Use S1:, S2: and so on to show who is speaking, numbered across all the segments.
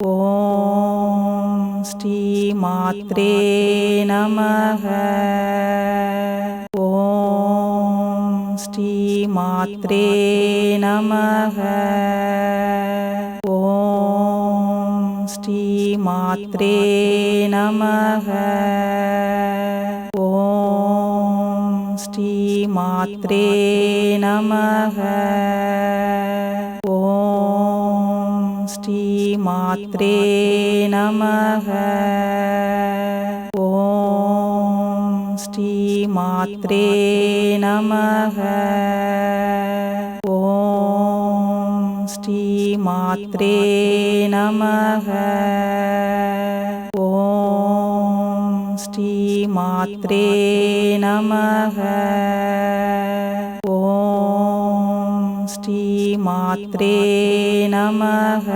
S1: ஓம் ஸ்ரீ மாத்ரே நமக ஓம் ஸ்ரீ மாத்ரே நமக ஓம் ஸ்ரீ மாத்ரே நமக ஓம் ஸ்ரீ மாத்ரே நமக ஸ்ரீமாத்ரே நமக. ஓம் ஸ்ரீமாத்ரே நமக. ஓம் ஸ்ரீமாத்ரே நமக. ஓம் ஸ்ரீமாத்ரே நமக. ஸ்ரீமாத்ரே நமக.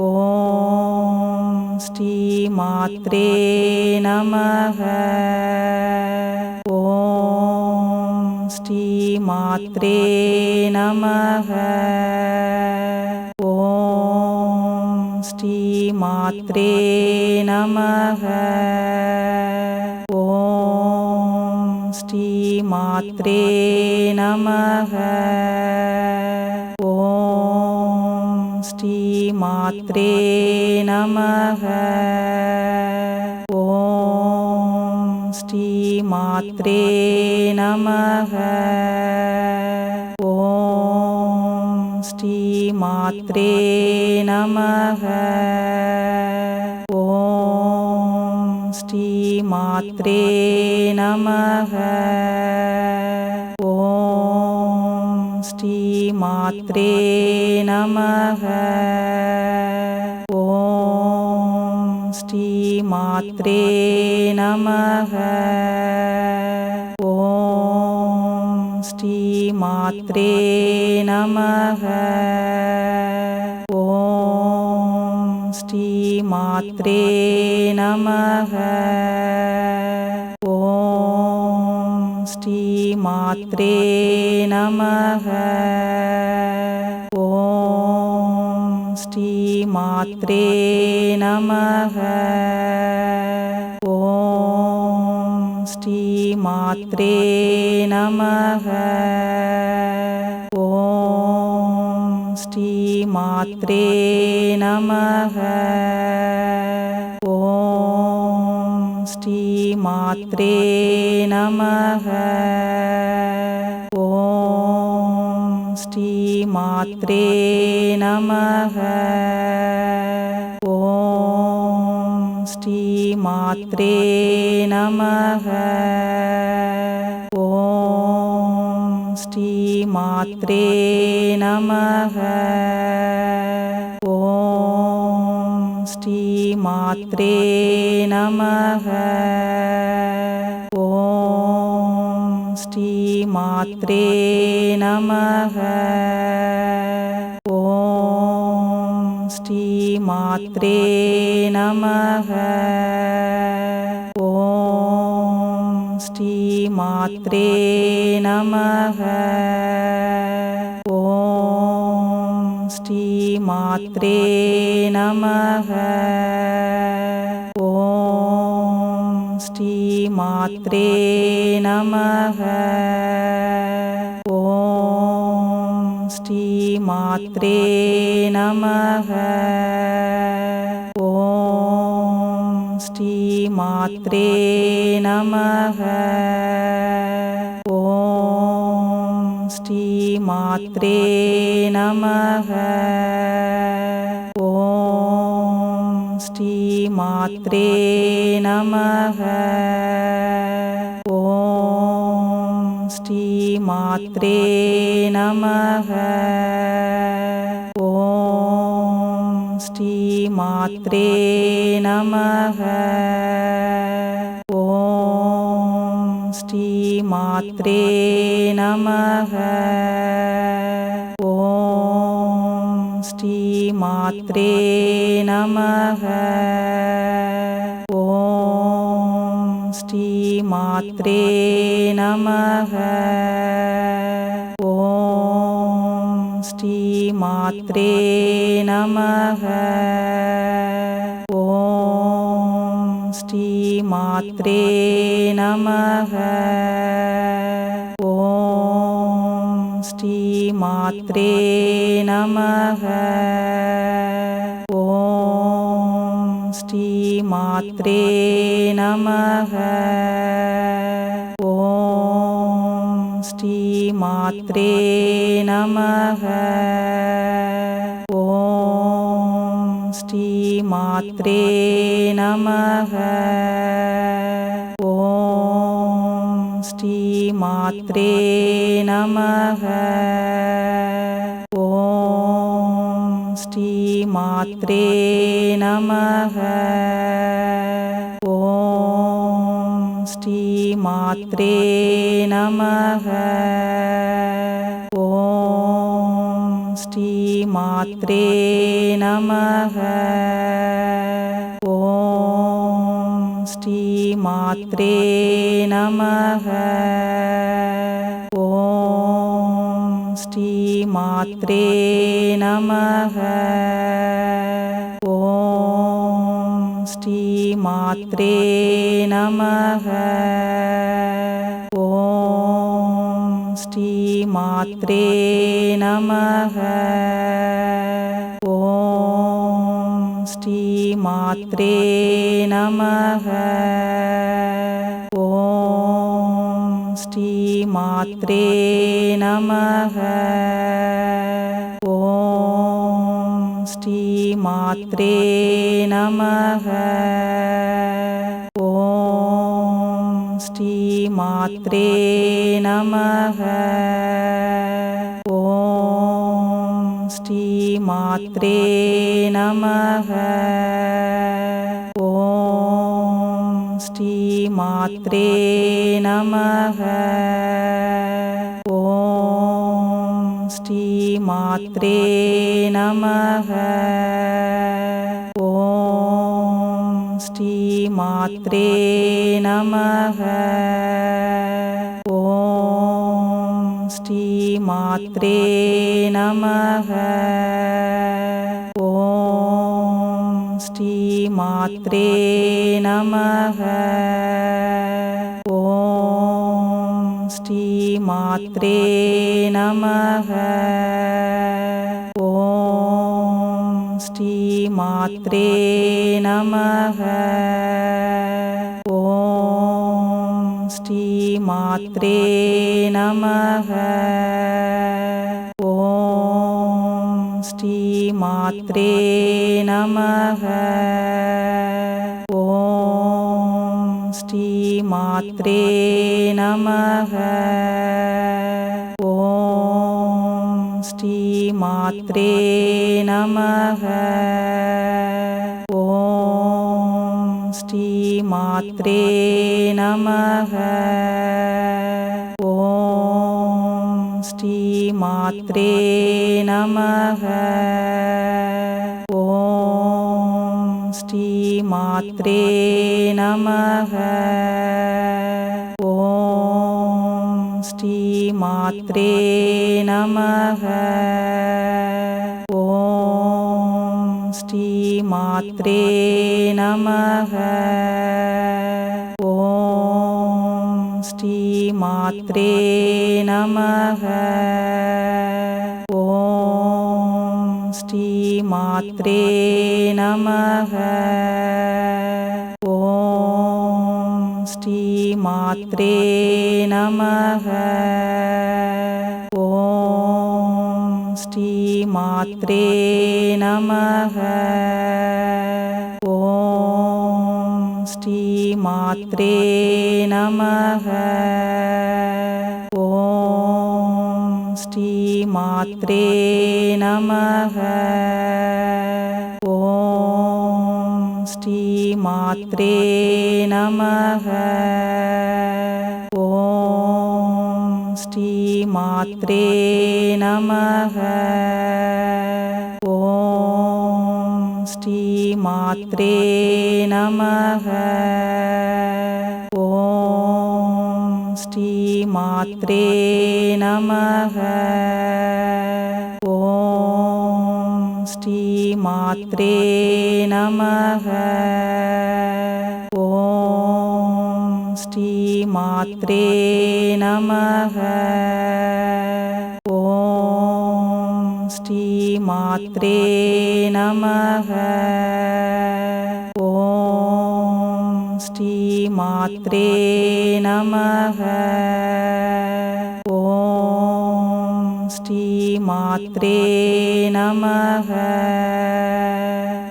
S1: ஓம் ஸ்ரீமாத்ரே நமக. ஓம் ஸ்ரீமாத்ரே நமக. ஓம் ஸ்ரீமாத்ரே நமக. மாத்ரே நமக ஓம் ஸ்ரீ மாத்ரே நமக ஓம் ஸ்ரீ மாத்ரே நமக ஓம் ஸ்ரீ மாத்ரே நமக ஸ்ரீமாத்ரே நமக ஓம் ஸ்ரீமாத்ரே நமக ஓம் ஸ்ரீமாத்ரே நமக ஓம் ஸ்ரீமாத்ரே நமக ஸ்ரீமாத்ரே நமக ஓம் ஸ்ரீமாத்ரே நமக ஓம் ஸ்ரீமாத்ரே நமக ஓம் ஸ்ரீமாத்ரே நமக ஸ்ரீமாத்ரே நமக ஓம் ஸ்ரீமாத்ரே நமக ஓம் ஸ்ரீமாத்ரே நமக ஓம் ஸ்ரீமாத்ரே நமக மாத்ரே நமக ஓம் ஸ்ரீ மாத்ரே நமக ஓம் ஸ்ரீ மாத்ரே நமக ஓம் ஸ்ரீ மாத்ரே நமக ஸ்ரீமாத்ரே நமக. ஓம் ஸ்ரீமாத்ரே நமக. ஓம் ஸ்ரீமாத்ரே நமக. ஓம் ஸ்ரீமாத்ரே நமக. மாத்ரே நமக ஓம் ஸ்ரீ மாத்ரே நமக ஓம் ஸ்ரீ மாத்ரே நமக ஓம் ஸ்ரீ மாத்ரே நமக ஸ்ரீமாத்ரே நமக. ஓம் ஸ்ரீமாத்ரே நமக. ஓம் ஸ்ரீமாத்ரே நமக. ஓம் ஸ்ரீமாத்ரே நமக. ஸ்ரீ மாத்ரே நமக ஓம் ஸ்ரீ மாத்ரே நமக ஓம் ஸ்ரீ மாத்ரே நமக ஓம் ஸ்ரீ மாத்ரே நமக ஸ்ரீமாத்ரே நமக ஓம் ஸ்ரீமாத்ரே நமக ஓம் ஸ்ரீமாத்ரே நமக ஓம் ஸ்ரீமாத்ரே நமக ஸ்ரீமாத்ரே நமக ஓம் ஸ்ரீமாத்ரே நமக ஓம் ஸ்ரீமாத்ரே நமக ஓம் ஸ்ரீமாத்ரே நமக மாத்ரே நமக ஓம் ஸ்ரீ மாத்ரே நமக ஓம் ஸ்ரீ மாத்ரே நமக ஓம் ஸ்ரீ மாத்ரே நமக ஸ்ரீமாத்ரே நமக ஓம் ஸ்ரீமாத்ரே நமக ஓம் ஸ்ரீமாத்ரே நமக ஓம் ஸ்ரீமாத்ரே நமக ஸ்ரீமாத்ரே நமக. ஓம் ஸ்ரீமாத்ரே நமக. ஓம் ஸ்ரீமாத்ரே நமக. ஓம் ஸ்ரீமாத்ரே நமக. ஸ்ரீமாத்ரே நமக. ஓம் ஸ்ரீமாத்ரே நமக. ஓம் ஸ்ரீமாத்ரே நமக. ஓம் ஸ்ரீமாத்ரே நமக. மாத்ரே நமக. ஓம் ஸ்ரீ மாத்ரே நமக. ஓம் ஸ்ரீ மாத்ரே நமக. ஓம் ஸ்ரீ மாத்ரே நமக. ஓம் ஸ்ரீமாத்ரே நமக ஓம் ஸ்ரீமாத்ரே நமக ஓம் ஸ்ரீமாத்ரே நமக ஓம் ஸ்ரீமாத்ரே நமக மாத்ரே நமக ஓம் ஸ்ரீ மாத்ரே நமக ஓம் ஸ்ரீ மாத்ரே நமக ஓம் ஸ்ரீ மாத்ரே நமக ஸ்ரீமாத்ரே நமக ஓம் ஸ்ரீமாத்ரே நமக ஓம் ஸ்ரீமாத்ரே நமக ஓம் ஸ்ரீமாத்ரே நமக ஓம் ஸ்ரீ மாத்ரே நமக ஓம் ஸ்ரீ மாத்ரே நமக ஓம் ஸ்ரீ மாத்ரே நமக ஓம் ஸ்ரீ மாத்ரே நமக ஓம் ஸ்ரீமாத்ரே நமக. ஓம் ஸ்ரீமாத்ரே நமக.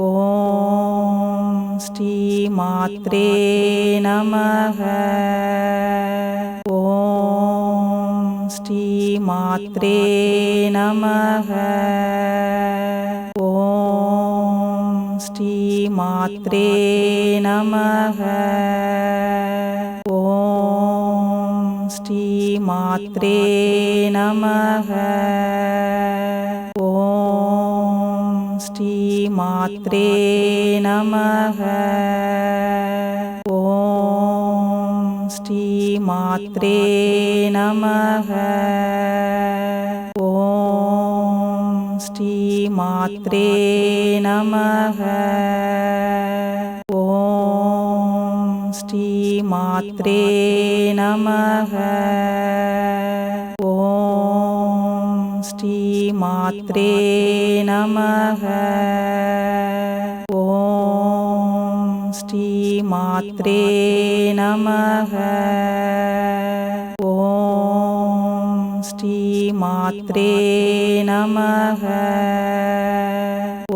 S1: ஓம் ஸ்ரீமாத்ரே நமக. ஓம் ஸ்ரீமாத்ரே நமக. மாத்ரே நமக ஓம் ஸ்ரீ மாத்ரே நமக ஓம் ஸ்ரீ மாத்ரே நமக ஓம் ஸ்ரீ மாத்ரே நமக ஸ்ரீமாத்ரே நமக. ஓம் ஸ்ரீமாத்ரே நமக. ஓம் ஸ்ரீமாத்ரே நமக. ஓம் ஸ்ரீமாத்ரே நமக. மாத்ரே நமக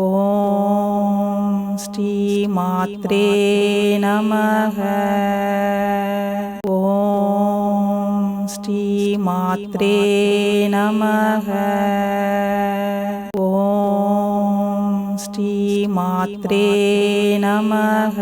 S1: ஓம் ஸ்ரீ மாத்ரே நமக ஓம் ஸ்ரீ மாத்ரே நமக ஓம் ஸ்ரீ மாத்ரே நமக